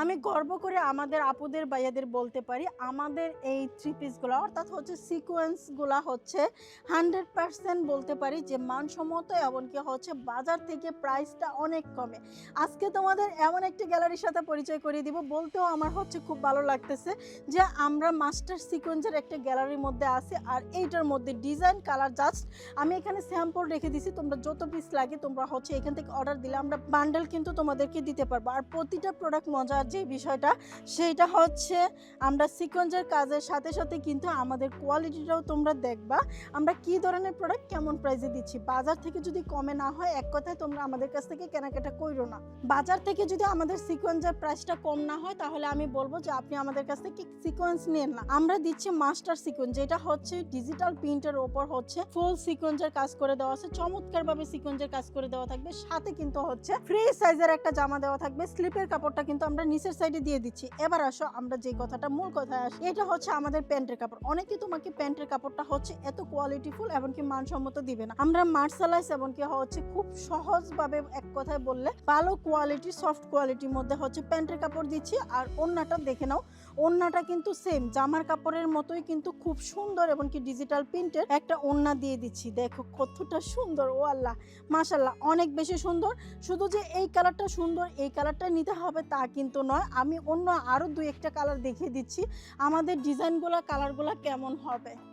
আমি গর্ব করে আমাদের আপুদের বাইয়াদের বলতে পারি, আমাদের এই থ্রি পিসগুলো অর্থাৎ হচ্ছে সিকোয়েন্সগুলো হচ্ছে হান্ড্রেড পার্সেন্ট বলতে পারি যে মানসম্মত, এমনকি হচ্ছে বাজার থেকে প্রাইসটা অনেক কমে। আজকে তোমাদের এমন একটি গ্যালারির সাথে পরিচয় করিয়ে দিব, বলতেও আমার হচ্ছে খুব ভালো লাগতেছে যে আমরা মাস্টার সিকোয়েন্সের একটা গ্যালারির মধ্যে আছি আর এইটার মধ্যে ডিজাইন কালার জাস্ট আমি এখানে স্যাম্পল রেখে দিছি, তোমরা যত পিস লাগে তোমরা হচ্ছে এখান থেকে অর্ডার দিলে আমরা বান্ডেল কিন্তু তোমাদেরকে দিতে পারব। আর প্রতিটা প্রোডাক্ট মজার যে বিষয়টা, সেইটা হচ্ছে আমরা সিকোয়েন্সের কাজের সাথে সাথে কিন্তু আমাদের কোয়ালিটিটাও তোমরা দেখবা, আমরা কি ধরনের প্রোডাক্ট কেমন প্রাইসে দিচ্ছি? বাজার থেকে যদি কমে না হয়, এক কথায় তোমরা আমাদের কাছ থেকে কেনাকাটা করো না। বাজার থেকে যদি আমাদের সিকোয়েন্সের প্রাইসটা কম না হয়, তাহলে আমি বলব যে আপনি আমাদের কাছ থেকে সিকোয়েন্স নেন না। আমরা দিচ্ছি মাস্টার সিকোয়েন্স যেটা হচ্ছে ডিজিটাল প্রিন্টের ওপর হচ্ছে ফুল সিকোয়েন্সের কাজ করে দেওয়া আছে। চমৎকার ভাবে সিকোয়েন্সের কাজ করে দেওয়া থাকবে। সাথে কিন্তু হচ্ছে ফ্রি সাইজের একটা জামা দেওয়া থাকবে। স্লিপের কাপড়টা কিন্তু আমরা নিচের সাইডে দিয়ে দিচ্ছি। এবার আসো, আমরা যে কথাটা, মূল কথায় আসি, এটা হচ্ছে আমাদের প্যান্টের কাপড়। অনেকে তোমাকে প্যান্টের কাপড়টা হচ্ছে এত কোয়ালিটিফুল এমনকি মানসম্মত দিবে না। আমরা মার্শালাইজ এমনকি হচ্ছে খুব সহজভাবে এক কথায় বললে ভালো কোয়ালিটি সফট কোয়ালিটির মধ্যে হচ্ছে প্যান্টের কাপড় দিচ্ছি। আর ওন্নাটা দেখে নাও ওন্নাটা কিন্তু সেম জামার কাপড়ের মতোই কিন্তু খুব সুন্দর এবং কি ডিজিটাল প্রিন্টের একটা ওন্না দিয়ে দিচ্ছি। দেখো কতটা সুন্দর, ও আল্লাহ মাশাল্লাহ অনেক বেশি সুন্দর। শুধু যে এই কালারটা সুন্দর, এই কালারটা নিতে হবে তা কিন্তু নয় আমি অন্য আরও দু একটা কালার দেখিয়ে দিচ্ছি। আমাদের ডিজাইনগুলো কালারগুলো কেমন হবে?